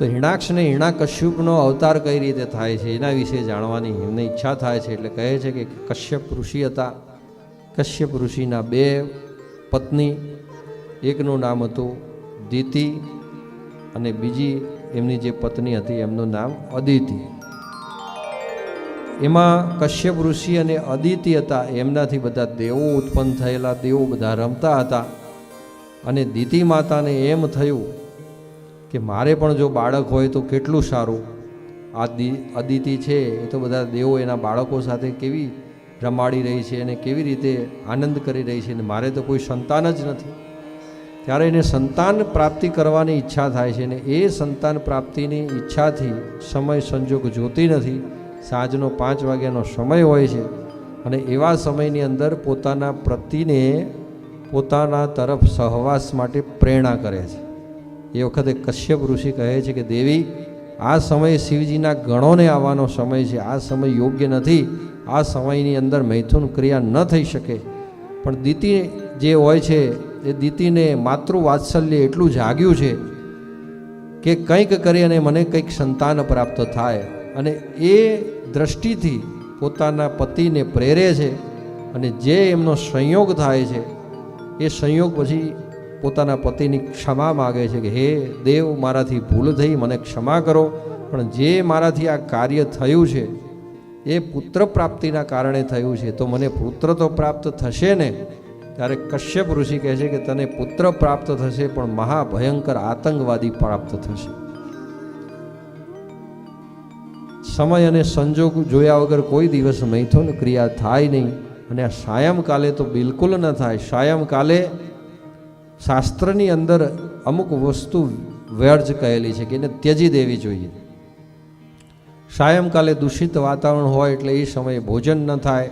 તો હિણાક્ષ ને હિણાકશ્યપનો અવતાર કઈ રીતે થાય છે એના વિશે જાણવાની એમને ઈચ્છા થાય છે એટલે કહે છે કે કશ્યપ ઋષિ હતા. કશ્યપ ઋષિના બે પત્ની, એકનું નામ હતું દિતિ અને બીજી એમની જે પત્ની હતી એમનું નામ અદિતિ. એમાં કશ્યપ ઋષિ અને અદિતિ હતા એમનાથી બધા દેવો ઉત્પન્ન થયેલા, દેવો બધા રમતા હતા અને દિતિ માતાને એમ થયું કે મારે પણ જો બાળક હોય તો કેટલું સારું? આ અદિતિ છે એ તો બધા દેવો એના બાળકો સાથે કેવી રમાડી રહી છે અને કેવી રીતે આનંદ કરી રહી છે અને મારે તો કોઈ સંતાન જ નથી. ત્યારે એને સંતાન પ્રાપ્તિ કરવાની ઈચ્છા થાય છે અને એ સંતાન પ્રાપ્તિની ઈચ્છાથી સમય સંજોગ જોતી નથી. સાંજનો પાંચ વાગ્યાનો સમય હોય છે અને એવા સમયની અંદર પોતાના પ્રતિને પોતાના તરફ સહવાસ માટે પ્રેરણા કરે છે. એ વખતે કશ્યપ ઋષિ કહે છે કે, દેવી, આ સમયે શિવજીના ગણોને આવવાનો સમય છે. આ સમય યોગ્ય નથી. આ સમયની અંદર મૈથુન ક્રિયા ન થઈ શકે. પણ દીતિ જે હોય છે, એ દીતિને માતૃ વાત્સલ્ય એટલું જાગ્યું છે કે કંઈક કરી અને મને કંઈક સંતાન પ્રાપ્ત થાય. અને એ દ્રષ્ટિથી પોતાના પતિને પ્રેરે છે અને જે એમનો સંયોગ થાય છે, એ સંયોગ પછી પોતાના પતિની ક્ષમા માગે છે કે, હે દેવ, મારાથી ભૂલ થઈ, મને ક્ષમા કરો. પણ જે મારાથી આ કાર્ય થયું છે, એ પુત્ર પ્રાપ્તિના કારણે થયું છે. તો મને પુત્ર તો પ્રાપ્ત થશે ને? ત્યારે કશ્યપ ઋષિ કહે છે કે, તને પુત્ર પ્રાપ્ત થશે, પણ મહાભયંકર આતંકવાદી પ્રાપ્ત થશે. સમય અને સંજોગ જોયા વગર કોઈ દિવસ મૈથુન ક્રિયા થાય નહીં. અને આ સાયંકાલે તો બિલકુલ ન થાય. સાયંકાલે શાસ્ત્રની અંદર અમુક વસ્તુ વ્યર્જ કહેલી છે કે એને ત્યજી દેવી જોઈએ. સાયંકાલે દૂષિત વાતાવરણ હોય એટલે એ સમયે ભોજન ન થાય.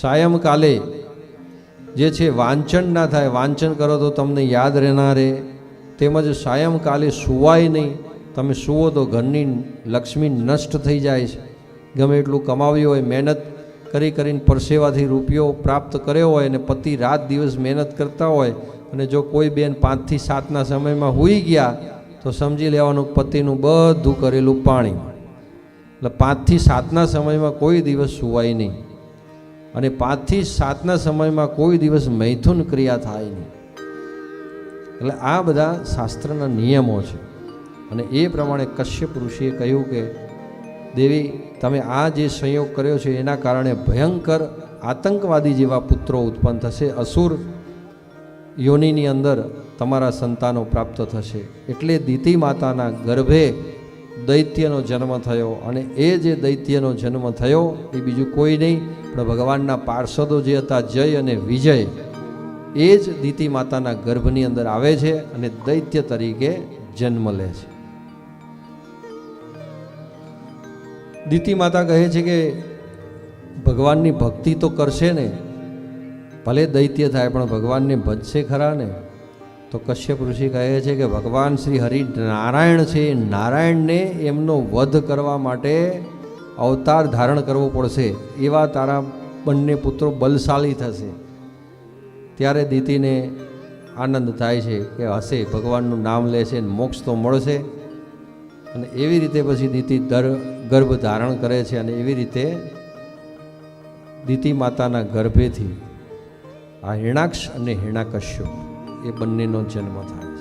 સાયંકાલે જે છે વાંચન ના થાય, વાંચન કરો તો તમને યાદ રહેનારે. તેમજ સાયંકાલે સુવાય નહીં, તમે સુવો તો ઘરની લક્ષ્મી નષ્ટ થઈ જાય છે. ગમે એટલું કમાવ્યું હોય, મહેનત કરી કરીને પરસેવાથી રૂપિયો પ્રાપ્ત કર્યો હોય અને પતિ રાત દિવસ મહેનત કરતા હોય અને જો કોઈ બેન પાંચથી સાતના સમયમાં હોઈ ગયા, તો સમજી લેવાનું પતિનું બધું કરેલું પાણી. એટલે પાંચથી સાતના સમયમાં કોઈ દિવસ સુવાય નહીં. અને પાંચથી સાતના સમયમાં કોઈ દિવસ મૈથુન ક્રિયા થાય નહીં. એટલે આ બધા શાસ્ત્રના નિયમો છે. અને એ પ્રમાણે કશ્યપ ઋષિએ કહ્યું કે, દેવી, તમે આ જે સંયોગ કર્યો છે, એના કારણે ભયંકર આતંકવાદી જેવા પુત્રો ઉત્પન્ન થશે, અસુર યોનિની અંદર તમારા સંતાનો પ્રાપ્ત થશે. એટલે દિતિ માતાના ગર્ભે દૈત્યનો જન્મ થયો અને એ જે દૈત્યનો જન્મ થયો એ બીજું કોઈ નહીં, પણ ભગવાનના પાર્ષદો જે હતા, જય અને વિજય, એ જ દિતિ માતાના ગર્ભની અંદર આવે છે અને દૈત્ય તરીકે જન્મ લે છે. દિતિ માતા કહે છે કે ભગવાનની ભક્તિ તો કરશે ને ભલે દૈત્ય થાય, પણ ભગવાનને ભજશે ખરા ને? તો કશ્યપ ઋષિ કહે છે કે ભગવાન શ્રી હરિ નારાયણ છે, નારાયણને એમનો વધ કરવા માટે અવતાર ધારણ કરવો પડશે. એવા તારા બંને પુત્રો બલશાળી થશે. ત્યારે દીતીને આનંદ થાય છે કે હશે, ભગવાનનું નામ લેશે ને મોક્ષ તો મળશે. અને એવી રીતે પછી દીતી દર ગર્ભ ધારણ કરે છે અને એવી રીતે દીતી માતાના ગર્ભેથી આ હિરણાક્ષ અને હિરણાકશ્યપ એ બંનેનો જન્મ થાય.